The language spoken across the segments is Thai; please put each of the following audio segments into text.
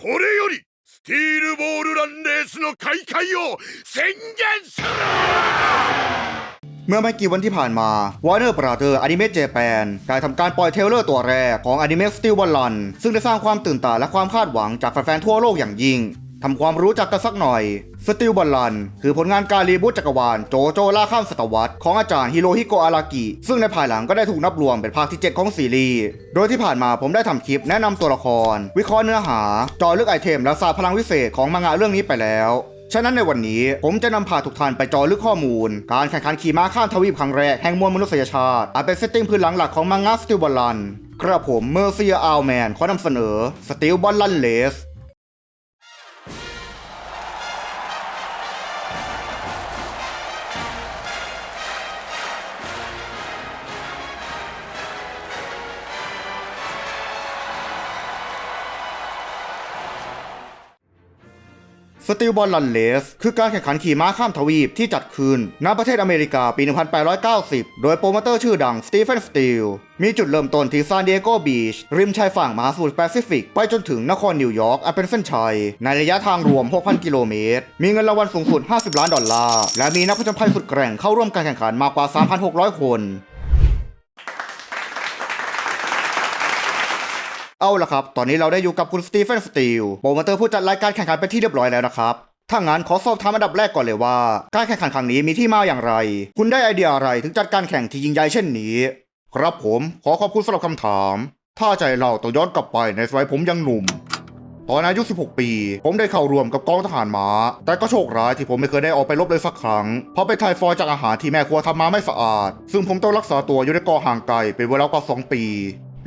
これよりスティールボールランレースの開会を宣言する เมื่อไม่กี่วันที่ผ่านมา Warner Brother Anime Japan ได้ทำการปล่อยเทรลเลอร์ตัวแรกของอนิเมะ Steel Ball Run ซึ่งได้สร้างความตื่นตาและความคาดหวังจากแฟนๆทั่วโลกอย่างยิ่ง ทำความรู้จักกันสักหน่อย Steel Ball Run คือผลงานการรีบูตจักรวาลโจโจล่าข้ามศตวรรษของอาจารย์ฮิโรฮิโกะอารากิ ซึ่งในภายหลังก็ได้ถูกนับรวมเป็นภาคที่ 7 ของซีรีส์ โดยที่ผ่านมาผมได้ทำคลิปแนะนำตัวละคร วิเคราะห์เนื้อหา จอลึกไอเทม และศาสตร์พลังวิเศษของมังงะเรื่องนี้ไปแล้วฉะนั้นในวันนี้ผมจะนำพาทุกท่านไปจอลึกข้อมูล การแข่งขันขี่ม้าข้ามทวีปครั้งแรกแห่งมวลมนุษยชาติ อาจเป็นเซตติ้งพื้นหลังหลักของมังงะสติลบอลลันกระผมเมอร์เซียอัลแมนขอนำเสนอสติลบอลลันเลส สติลบอลลันเลส คือการแข่งขันขี่ม้าข้ามทวีปที่จัดขึ้นณประเทศอเมริกาปี 1890 โดยโปรโมเตอร์ชื่อดังสตีเฟนสตีลมีจุดเริ่มต้นที่ซานดิเอโกบีช ริมชายฝั่งมหาสมุทรแปซิฟิก ไปจนถึงนครนิวยอร์กอันเป็นเส้นชัย ในระยะทางรวม 6,000 กิโลเมตร มีเงินรางวัลสูงสุด 50 ล้านดอลลาร์ และมีนักผจญภัยสุดแกร่งเข้าร่วมการแข่งขันมากกว่า 3,600 คน เอาละครับ ตอนนี้เราได้อยู่กับคุณสตีเฟนสตีลโปรโมเตอร์ผู้จัดรายการแข่งขันเป็นที่เรียบร้อยแล้วนะครับ ถ้างั้นขอสอบถามอันดับแรกก่อนเลยว่า การแข่งขันครั้งนี้มีที่มาอย่างไร คุณได้ไอเดียอะไรถึงจัดการแข่งที่ยิ่งใหญ่เช่นนี้ ครับผมขอขอบคุณสำหรับคำถาม ถ้าใจเราต้องย้อนกลับไปในสมัยผมยังหนุ่มตอนอายุ 16 ปี ผมได้เข้าร่วมกับกองทหารม้า แต่ก็โชคร้ายที่ผมไม่เคยได้ออกไปรบเลยสักครั้ง เพราะไปไทฟอยด์จากอาหารที่แม่ครัวทำมาไม่สะอาด ซึ่งผมต้องรักษาตัวอยู่ในกอห่างไกลเป็นเวลากว่า2ปี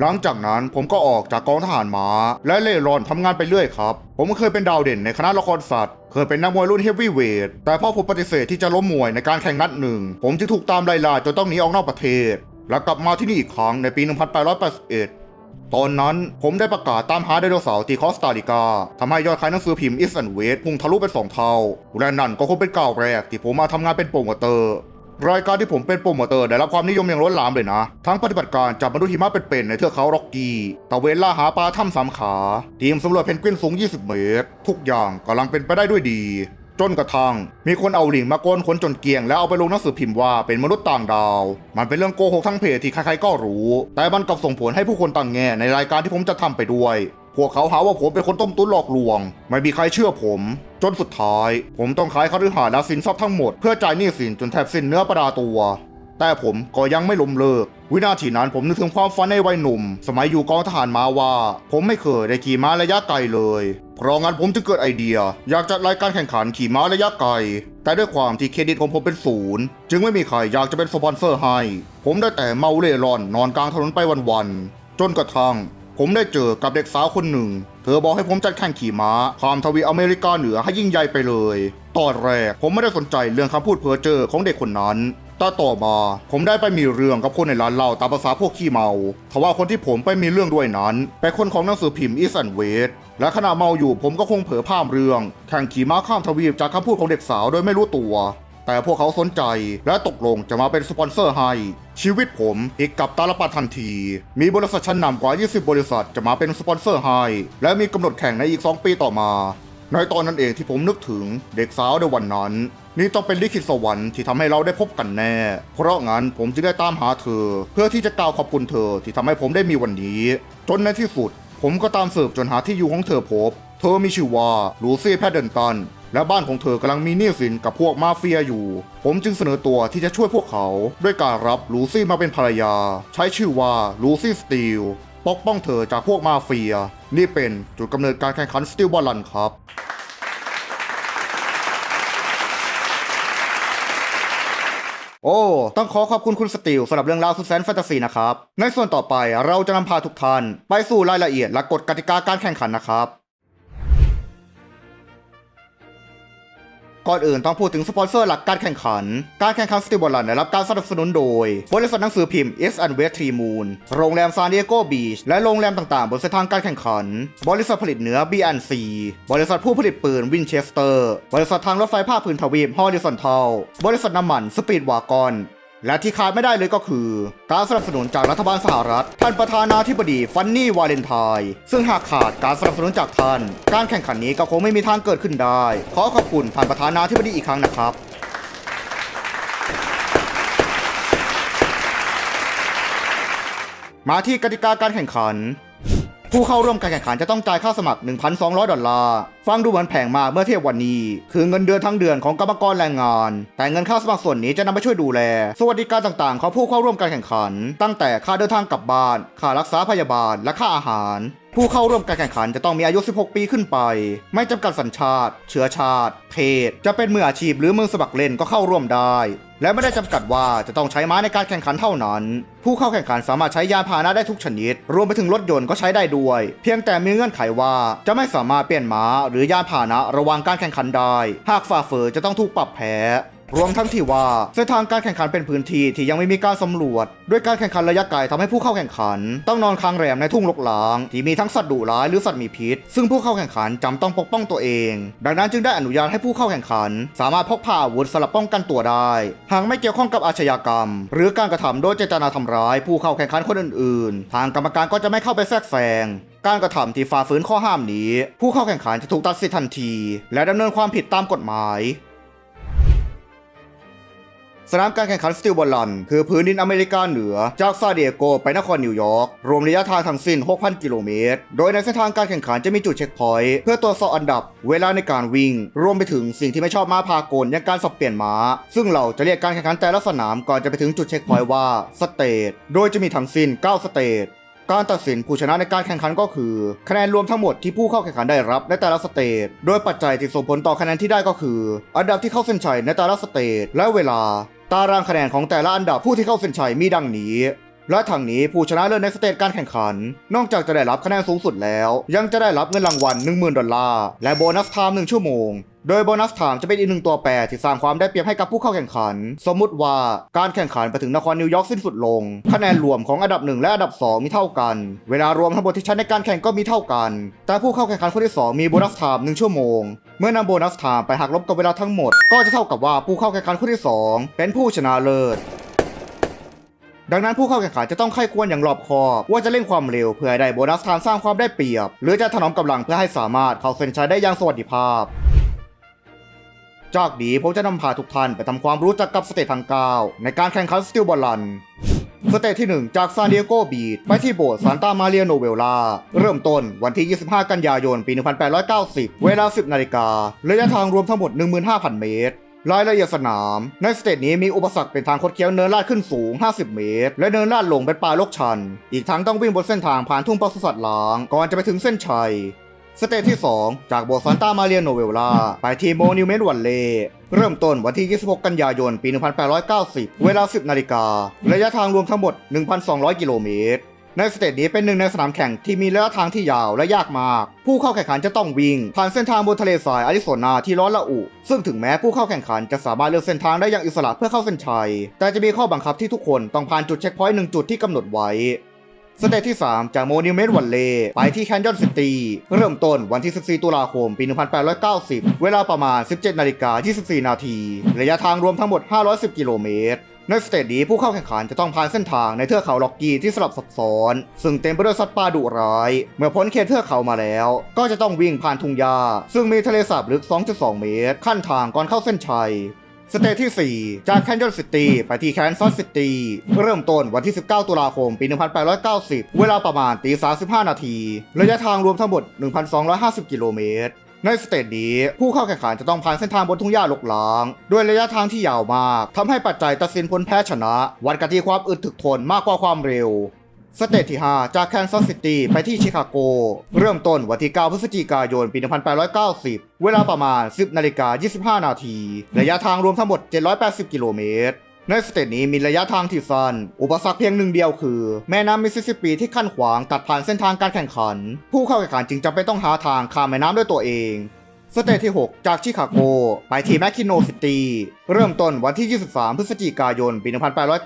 หลังจากนั้นผมก็ออกจากกองทหารม้า และเล่ร่อนทำงานไปเรื่อยครับ ผมเคยเป็นดาวเด่นในคณะละครสัตว์ เคยเป็นนักมวยรุ่นเฮฟวีเวท แต่พอผมปฏิเสธที่จะล้มมวยในการแข่งนัดหนึ่ง ผมจึงถูกตามไล่ล่าจนต้องหนีออกนอกประเทศ และกลับมาที่นี่อีกครั้งในปี 1881ตอนนั้นผมได้ประกาศตามหาไดโนเสาร์ที่คอสตาริกาทำให้ยอดขายหนังสือพิมพ์อิสแอนเวสพุ่งทะลุเป็นสองเท่า และนั่นก็คงเป็นก้าวแรกที่ผมมาทำงานเป็นโปรโมเตอร์ รายการที่ผมเป็นโปรโมเตอร์ได้รับความนิยมอย่างล้นหลามเลยนะ ทั้งปฏิบัติการจับมนุษย์หิมะเป็นๆในเทือกเขาร็อกกี้ตะเวนล่าหาปลาถ้ำสามขา ทีมสำรวจเพนกวินสูง 20 เมตร ทุกอย่างกำลังเป็นไปได้ด้วยดี จนกระทั่งมีคนเอาหลิงมาโกนขนจนเกลียงแล้วเอาไปลงหนังสือพิมพ์ว่าเป็นมนุษย์ต่างดาว มันเป็นเรื่องโกหกทั้งเพจที่ใครๆก็รู้ แต่มันกลับส่งผลให้ผู้คนต่างแง่ในรายการที่ผมจะทำไปด้วย พวกเขาหาว่าผมเป็นคนต้มตุ้นหลอกลวง ไม่มีใครเชื่อผม จนสุดท้าย ผมต้องขายคฤหาสน์และสินทรัพย์ทั้งหมดเพื่อจ่ายหนี้สินจนแทบสิ้นเนื้อประดาตัว แต่ผมก็ยังไม่ล้มเลิก วินาทีนั้นผมนึกถึงความฝันในวัยหนุ่ม สมัยอยู่กองทหารมาว่า ผมไม่เคยได้ขี่ม้าระยะไกลเลยเพราะงั้นผมจึงเกิดไอเดีย อยากจัดรายการแข่งขันขี่ม้าระยะไกล แต่ด้วยความที่เครดิตของผมเป็นศูนย์จึงไม่มีใครอยากจะเป็นสปอนเซอร์ให้ ผมได้แต่เมาเล่ร่อนนอนกลางถนนไปวันๆจนกระทั่ง ผมได้เจอกับเด็กสาวคนหนึ่ง เธอบอกให้ผมจัดแข่งขี่ม้าข้ามทวีอเมริกาเหนือให้ยิ่งใหญ่ไปเลย ตอนแรกผมไม่ได้สนใจเรื่องคำพูดเพ้อเจ้อของเด็กคนนั้นแต่ต่อมาผมได้ไปมีเรื่องกับคนในร้านเหล้าตามภาษาพวกขี้เมาทว่าคนที่ผมไปมีเรื่องด้วยนั้นเป็นคนของหนังสือพิมพ์อีสันเวสและขณะเมาอยู่ผมก็คงเผลอพร่ามเรื่อง แข่งขี่ม้าข้ามทวีปจากคำพูดของเด็กสาวโดยไม่รู้ตัว แต่พวกเขาสนใจและตกลงจะมาเป็นสปอนเซอร์ให้ ชีวิตผมพลิกกลับตาลปัดทันที มีบริษัทชั้นนำกว่า 20 บริษัทจะมาเป็นสปอนเซอร์ให้และมีกำหนดแข่งในอีก 2 ปีต่อมา ในตอนนั้นเองที่ผมนึกถึงเด็กสาวในวันนั้น นี่ต้องเป็นลิขิตสวรรค์ที่ทำให้เราได้พบกันแน่ เพราะงั้นผมจึงได้ตามหาเธอ เพื่อที่จะกล่าวขอบคุณเธอที่ทำให้ผมได้มีวันนี้ จนในที่สุด ผมก็ตามสืบจนหาที่อยู่ของเธอพบ เธอมีชื่อว่าลูซี่แพดเดนตัน และบ้านของเธอกำลังมีหนี้สินกับพวกมาเฟียอยู่ ผมจึงเสนอตัวที่จะช่วยพวกเขา ด้วยการรับลูซี่มาเป็นภรรยา ใช้ชื่อว่าลูซี่สตีลปกป้องเธอจากพวกมาเฟีย นี่เป็นจุดกำเนิดการแข่งขันสตีลบอลลันครับโอ้ ต้องขอขอบคุณคุณสตีลสำหรับเรื่องราวสุดแสนแฟนตาซีนะครับ ในส่วนต่อไปเราจะนำพาทุกท่าน ไปสู่รายละเอียดและกฎกติกาการแข่งขันนะครับ ก่อนอื่นต้องพูดถึงสปอนเซอร์หลักการแข่งขัน การแข่งขันสติบอลลันได้รับการสนับสนุนโดย บริษัทหนังสือพิมพ์ S and West Tree Moon โรงแรมซานดิเอโกบีชและโรงแรมต่างๆ บนเส้นทางการแข่งขัน บริษัทผลิตเนื้อ B&C บริษัทผู้ผลิตปืนวินเชสเตอร์ บริษัททางรถไฟภาคพื้นทวีปฮอริซอนทัลบริษัทน้ำมันสปีดวากอน และที่ขาดไม่ได้เลยก็คือการสนับสนุนจากรัฐบาลสหรัฐ ท่านประธานาธิบดีฟันนี่วาเลนไทน์ซึ่งหากขาดการสนับสนุนจากท่าน การแข่งขันนี้ก็คงไม่มีทางเกิดขึ้นได้ ขอขอบคุณท่านประธานาธิบดีอีกครั้งนะครับมาที่กติกาการแข่งขัน ผู้เข้าร่วมการแข่งขันจะต้องจ่ายค่าสมัคร 1,200 ดอลลาร์ ฟังดูเหมือนแพงมากเมื่อเทียบวันนี้ คือเงินเดือนทั้งเดือนของกรรมกรแรงงาน แต่เงินค่าสมัครส่วนนี้จะนำไปช่วยดูแล สวัสดิการต่างๆ ของผู้เข้าร่วมการแข่งขัน ตั้งแต่ค่าเดินทางกลับบ้าน ค่ารักษาพยาบาล และค่าอาหาร ผู้เข้าร่วมการแข่งขันจะต้องมีอายุ 16 ปีขึ้นไป ไม่จำกัดสัญชาติ เชื้อชาติ เพศ จะเป็นมืออาชีพหรือมือสมัครเล่นก็เข้าร่วมได้ และไม่ได้จำกัดว่าจะต้องใช้ม้าในการแข่งขันเท่านั้น ผู้เข้าแข่งขันสามารถใช้ยานพาหนะได้ทุกชนิด รวมไปถึงรถยนต์ก็ใช้ได้ด้วย เพียงแต่มีเงื่อนไขว่าจะไม่สามารถเปลี่ยนม้าหรือยานพาหนะระหว่างการแข่งขันได้ หากฝ่าฝืนจะต้องถูกปรับแพ้ รวมทั้งที่ว่าเส้นทางการแข่งขันเป็นพื้นที่ที่ยังไม่มีการสำรวจ ด้วยการแข่งขันระยะไกลทำให้ผู้เข้าแข่งขัน ต้องนอนค้างแรมในทุ่งรกร้าง ที่มีทั้งสัตว์ดุร้ายหรือสัตว์มีพิษ ซึ่งผู้เข้าแข่งขันจำต้องปกป้องตัวเอง ดังนั้นจึงได้อนุญาตให้ผู้เข้าแข่งขัน สามารถพกพาอาวุธสำหรับป้องกันตัวได้ หากไม่เกี่ยวข้องกับอาชญากรรม หรือการกระทำโดยเจตนาทำร้าย ผู้เข้าแข่งขันคนอื่นๆ ทางกรรมการก็จะไม่เข้าไปแทรกแซงการกระทำที่ฝ่าฝืนข้อห้ามนี้ ผู้เข้าแข่งขันจะถูกตัดสิทธิ์ทันที และดำเนินความผิดตามกฎหมาย สนามการแข่งขันสติลบอลลันคือพื้นดินอเมริกาเหนือ จากซาเดียโกไปนครนิวยอร์กรวมระยะทางทั้งสิ้น 6,000 กิโลเมตร โดยในเส้นทางการแข่งขันจะมีจุดเช็คพอยต์เพื่อตรวจสอบอันดับ เวลาในการวิ่ง รวมไปถึงสิ่งที่ไม่ชอบม้าพากลอย่างการสับเปลี่ยนม้า ซึ่งเราจะเรียกการแข่งขันแต่ละสนามก่อนจะไปถึงจุดเช็คพอยต์ว่าสเตทโดยจะมีทั้งสิ้น 9 สเตทการตัดสินผู้ชนะในการแข่งขันก็คือคะแนนรวมทั้งหมดที่ผู้เข้าแข่งขันได้รับในแต่ละสเตจ โดยปัจจัยที่ส่งผลต่อคะแนนที่ได้ก็คือ อันดับที่เข้าเส้นชัยในแต่ละสเตจและเวลา ตารางคะแนนของแต่ละอันดับผู้ที่เข้าเส้นชัยมีดังนี้ และทางนี้ผู้ชนะเลิศในสเตจการแข่งขัน นอกจากจะได้รับคะแนนสูงสุดแล้ว ยังจะได้รับเงินรางวัล 10,000 ดอลลาร์ และโบนัสไทม์1ชั่วโมง โดยโบนัสไทม์จะเป็นอีกหนึ่งตัวแปรที่สร้างความได้เปรียบให้กับผู้เข้าแข่งขัน สมมุติว่าการแข่งขันไปถึงนครนิวยอร์กสิ้นสุดลง คะแนนรวมของอันดับ 1 และอันดับ 2 มีเท่ากัน เวลารวมทั้งหมดที่ใช้ในการแข่งก็มีเท่ากัน แต่ผู้เข้าแข่งขันคนที่ 2 มีโบนัสไทม์1ชั่วโมง เมื่อนำโบนัสไทม์ไปหักลบกับเวลาทั้งหมด ก็จะเท่ากับว่าผู้เข้าแข่งขันคนที่ 2 เป็นผู้ชนะเลิศดังนั้นผู้เข้าแข่งขันจะต้องไข้ควรอย่างรอบคอบว่าจะเร่งความเร็วเพื่อให้ได้โบนัสทม์สร้างความได้เปรียบ หรือจะถนอมกำลังเพื่อให้สามารถเข้าเส้นชัยได้อย่างสวัสดิภาพ จากนี้ผมจะนำพาทุกท่านไปทำความรู้จักกับสเตจทั้ง9ในการแข่งขันสติลบอลลันสเตจที่ 1 จากซานดิเอโกบีชไปที่โบสถ์ซานตามาเรียโนเวลลา เริ่มต้นวันที่ 25 กันยายน ปี 1890 เวลา 10 นาฬิการะยะทางรวมทั้งหมด 15,000 เมตร รายละเอียดสนาม ในสเตจนี้มีอุปสรรคเป็นทางคดเคี้ยวเนินลาดขึ้นสูง 50 เมตร และเนินลาดลงเป็นป่าลกชัน อีกทั้งต้องวิ่งบนเส้นทางผ่านทุ่งปศุสัตว์ล้าง ก่อนจะไปถึงเส้นชัย สเตจที่ 2 จากโบสถ์ซานตามาเรียโนเวลลา ไปที่โมนิวเมนต์วันเล่เริ่มต้นวันที่ 26 กันยายน ปี 1890 เวลา 10 นาฬิการะยะทางรวมทั้งหมด 1,200 กิโลเมตร ในสเตจนี้เป็นหนึ่งในสนามแข่งที่มีระยะทางที่ยาวและยากมาก ผู้เข้าแข่งขันจะต้องวิ่ง ผ่านเส้นทางบนทะเลทรายอาริโซนาที่ร้อนระอุ ซึ่งถึงแม้ผู้เข้าแข่งขันจะสามารถเลือกเส้นทางได้อย่างอิสระเพื่อเข้าเส้นชัย แต่จะมีข้อบังคับที่ทุกคนต้องผ่านจุดเช็คพอยต์หนึ่งจุดที่กำหนดไว้ สเตจที่ 3 จากโมนิเมนต์วันเล่ไปที่แคนยอนซิตี้เริ่มต้นวันที่ 14 ตุลาคม ปี 1890 เวลาประมาณ 17นาฬิกา24 นาที ระยะทางรวมทั้งหมด 510 กิโลเมตรในสเตจนี้ผู้เข้าแข่งขันจะต้องผ่านเส้นทางในเทือกเขาล็อกกี้ที่สลับซับซ้อน ซึ่งเต็มไปด้วยสัตว์ป่าดุร้าย เมื่อพ้นเขตเทือกเขามาแล้ว ก็จะต้องวิ่งผ่านทุ่งหญ้าซึ่งมีทะเลสาบลึก 2.2 เมตร ขั้นทางก่อนเข้าเส้นชัย สเตจที่ 4 จากแคนยอนซิตี้ไปที่แคนซัสซิตี้เริ่มต้นวันที่ 19 ตุลาคม ปี 1890 เวลาประมาณตี 35 นาที ระยะทางรวมทั้งหมด 1,250 กิโลเมตร ในสเตจนี้ผู้เข้าแข่งขันจะต้องผ่านเส้นทางบนทุ่งหญ้าลกล้าง ด้วยระยะทางที่ยาวมากทำให้ปัจจัยตัดสินผลแพ้ชนะ วัดกันที่ความอึดถึกทนมากกว่าความเร็ว สเตจที่ 5 จากแคนซัสซิตี้ไปที่ชิคาโก เริ่มต้นวันที่ 9 พฤศจิกายน ปี 1890 เวลาประมาณ 10 นาฬิกา 25 นาที ระยะทางรวมทั้งหมด 780 กิโลเมตร ในสเตจนี้มีระยะทางที่สั้น อุปสรรคเพียงหนึ่งเดียวคือ แม่น้ำมิสซิสซิปปีที่ขั้นขวางตัดผ่านเส้นทางการแข่งขัน ผู้เข้าแข่งขันจึงจำเป็นต้องหาทางข้ามแม่น้ำด้วยตัวเอง สเตทที่ 6 จากชิคาโก ไปที่แมคคินโนซิตี้เริ่มต้นวันที่ 23 พฤศจิกายน ปี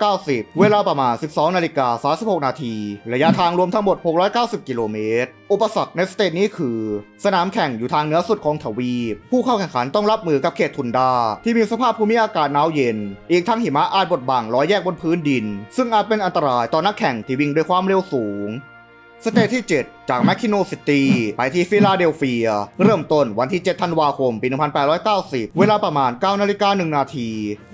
1890 เวลาประมาณ 12 นาฬิกา 36 นาที ระยะทางรวมทั้งหมด 690 กิโลเมตร อุปสรรคในสเตทนี้คือ สนามแข่งอยู่ทางเหนือสุดของทวีป ผู้เข้าแข่งขันต้องรับมือกับเขตทุนดา ที่มีสภาพภูมิอากาศหนาวเย็น อีกทั้งหิมะอาจบดบังรอยแยกบนพื้นดิน ซึ่งอาจเป็นอันตรายต่อนักแข่งที่วิ่งด้วยความเร็วสูง สเตทที่ 7 จากแมคคิโนซิตี้ไปที่ฟิลาเดลเฟีย เริ่มต้นวันที่ 7 ธันวาคม ปี 1890 เวลาประมาณ 9 นาฬิกา 1 นาที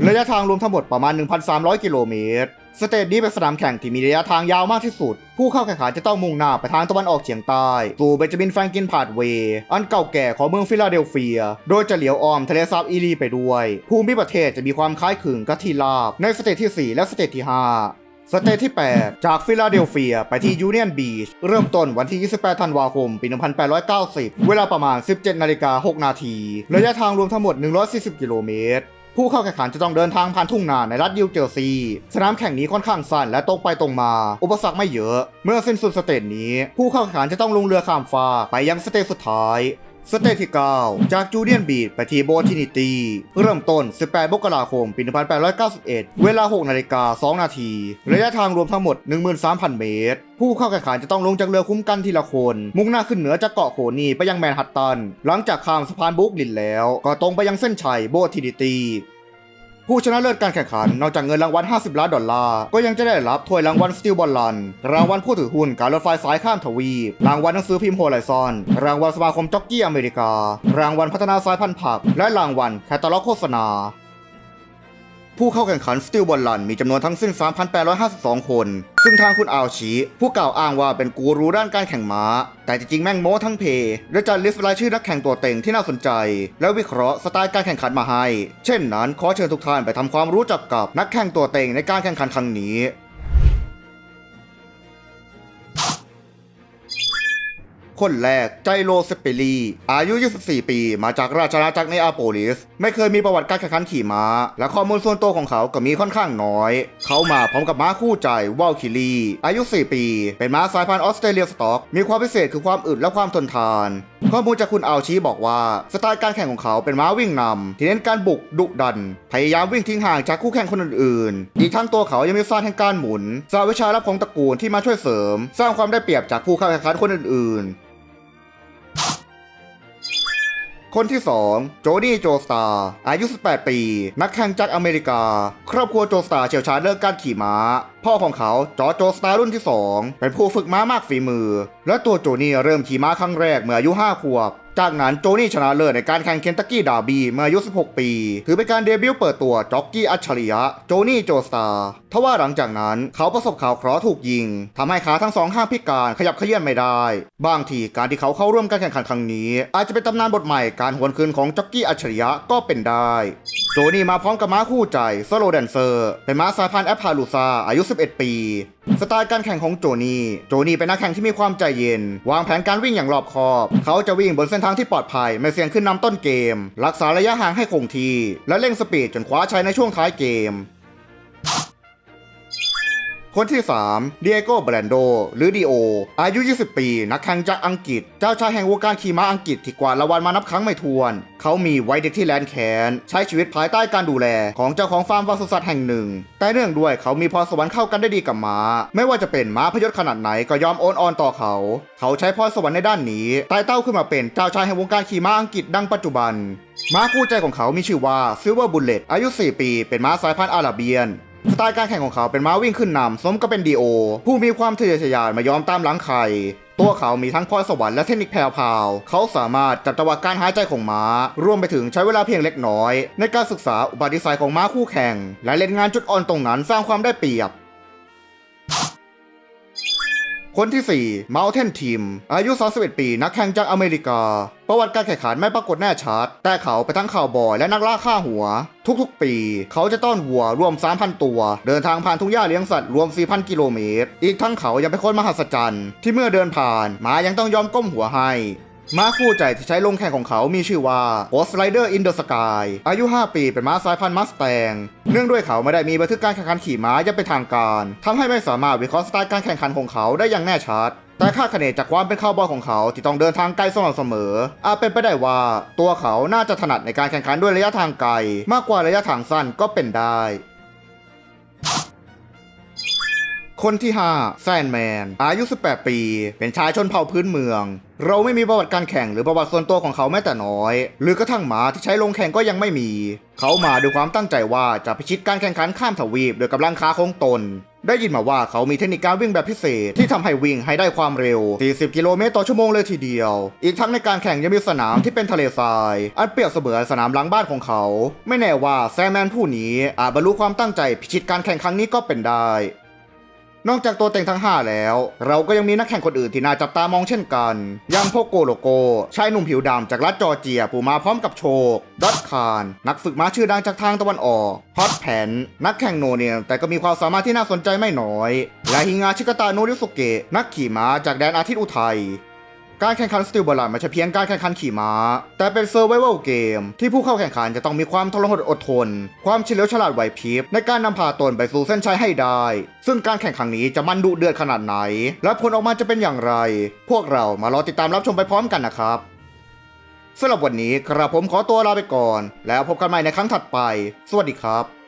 ระยะทางรวมทั้งหมดประมาณ 1,300 กิโลเมตร สเตทนี้เป็นสนามแข่งที่มีระยะทางยาวมากที่สุด ผู้เข้าแข่งขันจะต้องมุ่งหน้าไปทางตะวันออกเฉียงใต้ สู่เบนจามินแฟรงกินพาดเวย์อันเก่าแก่ของเมืองฟิลาเดลเฟีย โดยจะเหลียวอ้อมทะเลสาบอีลีไปด้วย ภูมิประเทศจะมีความคล้ายคลึงกับที่ราบในสเตทที่ 4 และสเตทที่ 5 สเตทที่ 8 จากฟิลาเดลเฟียไปที่ยูเนียนบีชเริ่มต้นวันที่ 28 ธันวาคม ปี 1890 เวลาประมาณ 17 นาฬิกา 6 นาที ระยะทางรวมทั้งหมด 140 กิโลเมตรผู้เข้าแข่งขันจะต้องเดินทางผ่านทุ่งนาในรัฐนิวเจอร์ซีย์สนามแข่งนี้ค่อนข้างสั้นและตรงไปตรงมา อุปสรรคไม่เยอะ เมื่อสิ้นสุดสเตทนี้ ผู้เข้าแข่งขันจะต้องลงเรือข้ามฟ้ากไปยังสเตทสุดท้าย สเตทที่9จากจูเลียนบีดไปที่โบทินิตีเริ่มต้น 18มกราคม ปี 1891 เวลา 6 นาฬิกา 2 นาที ระยะทางรวมทั้งหมด 13,000 เมตร ผู้เข้าแข่งขันจะต้องลงจากเรือคุ้มกันทีละคน มุ่งหน้าขึ้นเหนือจากเกาะโคนีไปยังแมนฮัตตัน หลังจากข้ามสะพานบุกลินแล้ว ก็ตรงไปยังเส้นชัยโบทินิตี ผู้ชนะเลิศการแข่งขันนอกจากเงินรางวัล 50 ล้านดอลลาร์ ก็ยังจะได้รับถ้วยรางวัลสตีลบอลลัน รางวัลผู้ถือหุ้นการรถไฟสายข้ามทวีป รางวัลหนังสือพิมพ์โฮไลซอน รางวัลสมาคมจ็อกกี้อเมริกา รางวัลพัฒนาสายพันธุ์ผัก และรางวัลแคตตาล็อกโฆษณา ผู้เข้าแข่งขันสติลบอลลันมีจำนวนทั้งสิ้น 3,852 คน ซึ่งทางคุณอาวชีผู้กล่าวอ้างว่าเป็นกูรูด้านการแข่งม้า แต่จริงๆแม่งโม้ทั้งเพและจัดลิสต์รายชื่อนักแข่งตัวเต็งที่น่าสนใจ แล้ววิเคราะห์สไตล์การแข่งขันมาให้ เช่นนั้นขอเชิญทุกท่านไปทำความรู้จักกับนักแข่งตัวเต็งในการแข่งขันครั้งนี้ คนแรกไจโรสเปรีอายุ 24 ปี มาจากราชอาณาจักรในอาโปลิส ไม่เคยมีประวัติการแข่งขันขี่ม้า และข้อมูลส่วนตัวของเขาก็มีค่อนข้างน้อย เขามาพร้อมกับม้าคู่ใจวอลคิลีอายุ 4 ปี เป็นม้าสายพันธุ์ออสเตรเลียสต็อก มีความพิเศษคือความอึดและความทนทานข้อมูลจากคุณอัลชีบอกว่า สไตล์การแข่งของเขาเป็นม้าวิ่งนำที่เน้นการบุกดุดัน พยายามวิ่งทิ้งห่างจากคู่แข่งคนอื่นๆ อีกทั้งตัวเขายังมีศาสตร์แห่งการหมุนศาสตร์วิชาลับของตระกูลที่มาช่วยเสริม สร้างความได้เปรียบจากผู้เข้าแข่งขันคนอื่นๆ คนที่ 2 โจนี่โจสตาอายุ 18 ปี นักแข่งจากอเมริกา ครอบครัวโจสตาเชี่ยวชาญเรื่องการขี่ม้า พ่อของเขาจอโจสตารุ่นที่ 2 เป็นผู้ฝึกม้ามากฝีมือ และตัวโจนี่เริ่มขี่ม้าครั้งแรกเมื่ออายุ 5 ขวบจากนั้นโจนี่ชนะเลิศในการแข่งเคนตักกี้ดาร์บี้เมื่ออายุ 16 ปี ถือเป็นการเดบิวต์เปิดตัวจ็อกกี้อัจฉริยะ โจนี่โจสตา ทว่าหลังจากนั้นเขาประสบข่าวเคราะห์ถูกยิงทำให้ขาทั้งสองข้างพิการขยับเขยื่อนไม่ได้ บางทีการที่เขาเข้าร่วมการแข่งขันครั้งนี้ อาจจะเป็นตำนานบทใหม่การหวนคืนของจ็อกกี้อัจฉริยะก็เป็นได้โจนี่มาพร้อมกับม้าคู่ใจโซโลแดนเซอร์ เป็นม้าสายพันธุ์แอปพาลูซาอายุ 11 ปี สไตล์การแข่งของโจนี่ โจนี่เป็นนักแข่งที่มีความใจเย็น วางแผนการวิ่งอย่างรอบคอบ เขาจะวิ่งบนเส้นทางที่ปลอดภัย ไม่เสี่ยงขึ้นนำต้นเกม รักษาระยะห่างให้คงที่ และเร่งสปีดจนคว้าชัยในช่วงท้ายเกม คนที่3เดียโก้แบรนโด หรือดีโอ อายุ 20 ปี นักแข่งจากอังกฤษ เจ้าชายแห่งวงการขี่ม้าอังกฤษที่กวาดรางวัลมานับครั้งไม่ถ้วน เขามีไว้เด็กที่แลนแคนใช้ชีวิตภายใต้การดูแลของเจ้าของฟาร์มปศุสัตว์แห่งหนึ่ง แต่เนื่องด้วยเขามีพรสวรรค์เข้ากันได้ดีกับม้า ไม่ว่าจะเป็นม้าพยศขนาดไหนก็ยอมโอนอ่อนต่อเขา เขาใช้พรสวรรค์ในด้านนี้ไต่เต้าขึ้นมาเป็นเจ้าชายแห่งวงการขี่ม้าอังกฤษดังปัจจุบันม้าคู่ใจของเขามีชื่อว่าซิลเวอร์บุลเลตอายุ 4 ปี เป็นม้าสายพันธุ์อาราเบียน สไตล์การแข่งของเขาเป็นม้าวิ่งขึ้นนำสมก็เป็นดีโอ ผู้มีความทะเยอทะยานมายอมตามหลังใคร ตัวเขามีทั้งพรสวรรค์และเทคนิคแผ่วๆเขาสามารถจับจังหวะการหายใจของม้า รวมไปถึงใช้เวลาเพียงเล็กน้อย ในการศึกษาอุปนิสัยของม้าคู่แข่ง และเล่นงานจุดอ่อนตรงนั้นสร้างความได้เปรียบ คนที่ 4 Mountain Team อายุ 31 ปี นักแข่งจากอเมริกา ประวัติการแข่งขันไม่ปรากฏแน่ชัด แต่เขาไปทั้งข่าวบอยและนักล่าฆ่าหัว ทุกๆ ปี เขาจะต้อนวัวรวม 3,000 ตัว เดินทางผ่านทุ่งหญ้าเลี้ยงสัตว์รวม 4,000 กิโลเมตร อีกทั้งเขายังเป็นคนมหัศจรรย์ที่เมื่อเดินผ่านหมายังต้องยอมก้มหัวให้ ม้าคู่ใจที่ใช้ลงแข่งของเขามีชื่อว่า Ghost Rider in the Sky อายุ 5 ปีเป็นม้าสายพันธุ์มัสแตง เนื่องด้วยเขาไม่ได้มีบันทึกการแข่งขันขี่ม้าอย่างเป็นทางการทำให้ไม่สามารถวิเคราะห์สไตล์การแข่งขันของเขาได้อย่างแน่ชัดแต่คาคะเนจากความเป็นคาวบอยของเขาที่ต้องเดินทางไกลสม่ำเสมอ อาจเป็นไปได้ว่าตัวเขาน่าจะถนัดในการแข่งขันด้วยระยะทางไกล มากกว่าระยะทางสั้นก็เป็นได้ คนที่ 5 แซนแมน อายุ 18 ปี เป็นชายชนเผ่าพื้นเมือง เราไม่มีประวัติการแข่งหรือประวัติส่วนตัวของเขาแม้แต่น้อย หรือกระทั่งหมาที่ใช้ลงแข่งก็ยังไม่มี เขามาด้วยความตั้งใจว่าจะพิชิตการแข่งขันข้ามทวีปโดยกำลังขาของตน ได้ยินมาว่าเขามีเทคนิคการวิ่งแบบพิเศษที่ทำให้วิ่งให้ได้ความเร็ว 40 กิโลเมตรต่อชั่วโมงเลยทีเดียว อีกทั้งในการแข่งยังมีสนามที่เป็นทะเลทราย อันเปรียบเสมือนสนามหลังบ้านของเขา ไม่แน่ว่าแซมแมนผู้นี้อาจบรรลุความตั้งใจพิชิตการแข่งครั้งนี้ก็เป็นได้ นอกจากตัวเต็งทั้ง 5 แล้ว เราก็ยังมีนักแข่งคนอื่นที่น่าจับตามองเช่นกัน อยังโพโกโลโก ชายหนุ่มผิวดำจากรัฐจอร์เจียปูมาพร้อมกับโชคดัตคารนักฝึกม้าชื่อดังจากทางตะวันออกฮอตแผน นักแข่งโนเนียมแต่ก็มีความสามารถที่น่าสนใจไม่น้อย และฮิงาชิกาตาโนริสุเกะนักขี่ม้าจากแดนอาทิตย์อุทัย การแข่งขันสติลบอลลันไม่ใช่เพียงการแข่งขันขี่ม้า แต่เป็นเซอร์ไว a ลเกมที่ผู้เข้าแข่งขันจะต้องมีความทรหดอดทน ความเฉลียวฉลาดไหวพริบในการนำพาตนไปสู่เส้นชัยให้ได้ ซึ่งการแข่งขันนี้จะมันดุเดือดขนาดไหน และผลออกมาจะเป็นอย่างไร พวกเรามารอติดตามรับชมไปพร้อมกันนะครับสำหรับวันนี้กระผมขอตัวลาไปก่อน แล้วพบกันใหม่ในครั้งถัดไป สวัสดีครับ